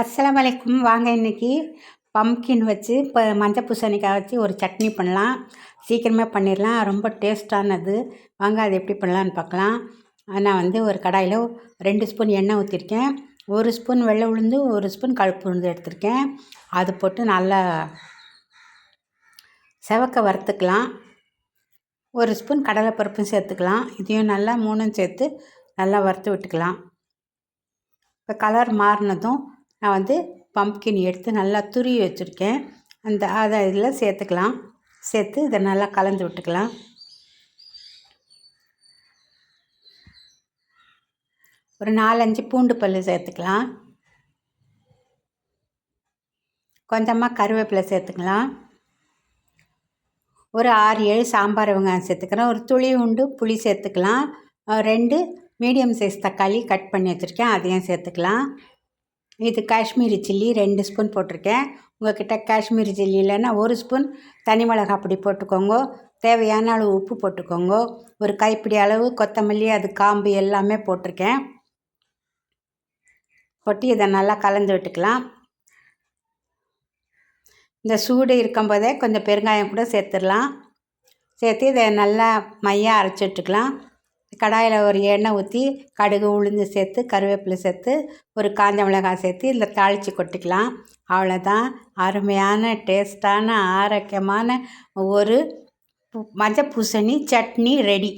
அஸ்லாம் வலைக்கும் வாங்க இன்றைக்கி பம்கின் வச்சு இப்போ மஞ்சள் பூசணிக்காய் வச்சு ஒரு சட்னி பண்ணலாம். சீக்கிரமே பண்ணிடலாம். ரொம்ப டேஸ்ட்டானது வாங்க அது எப்படி பண்ணலான்னு பார்க்கலாம். நான் வந்து ஒரு கடாயில் ரெண்டு ஸ்பூன் எண்ணெய் ஊற்றிருக்கேன் ஒரு ஸ்பூன் வெள்ளை உளுந்து ஒரு ஸ்பூன் கழுப்பு உளுந்து எடுத்திருக்கேன். அது போட்டு நல்லா செவக்க வறுத்துக்கலாம். ஒரு ஸ்பூன் கடலைப்பருப்பும் சேர்த்துக்கலாம். இதையும் நல்லா மூணும் சேர்த்து நல்லா வறுத்து விட்டுக்கலாம். இப்போ கலர் மாறினதும் நான் வந்து பம்ப்கின் எடுத்து நல்லா துருவி வச்சுருக்கேன். அந்த அதை இதில் சேர்த்துக்கலாம். சேர்த்து இதை நல்லா கலந்து விட்டுக்கலாம். ஒரு நாலஞ்சு பூண்டு பல் சேர்த்துக்கலாம். கொஞ்சமாக கருவேப்பிலை சேர்த்துக்கலாம். ஒரு ஆறு ஏழு சாம்பார் வெங்காயம் சேர்த்துக்கிறேன். ஒரு துளி உண்டு புளி சேர்த்துக்கலாம். ரெண்டு மீடியம் சைஸ் தக்காளி கட் பண்ணி வச்சுருக்கேன். அதையும் சேர்த்துக்கலாம். இது காஷ்மீரி சில்லி ரெண்டு ஸ்பூன் போட்டிருக்கேன். உங்கள்கிட்ட காஷ்மீரி சில்லி இல்லைன்னா ஒரு ஸ்பூன் தனி மிளகா பொடி போட்டுக்கோங்க. தேவையான அளவு உப்பு போட்டுக்கோங்க. ஒரு கைப்பிடி அளவு கொத்தமல்லி அது காம்பு எல்லாமே போட்டிருக்கேன். கொட்டி இதை நல்லா கலந்து விட்டுக்கலாம். இந்த சூடு இருக்கும்போதே கொஞ்சம் பெருங்காயம் கூட சேர்த்துடலாம். சேர்த்து இதை நல்லா மையாக அரைச்சி விட்டுக்கலாம். கடாயில் ஒரு எண்ணெய் ஊற்றி கடுகு உளுந்து சேர்த்து கருவேப்பிலை சேர்த்து ஒரு காஞ்ச மிளகாய் சேர்த்து இதில் தாளித்து கொட்டிக்கலாம். அவ்வளோதான் அருமையான டேஸ்ட்டான ஆரோக்கியமான ஒரு மஞ்சள் பூசணி சட்னி ரெடி.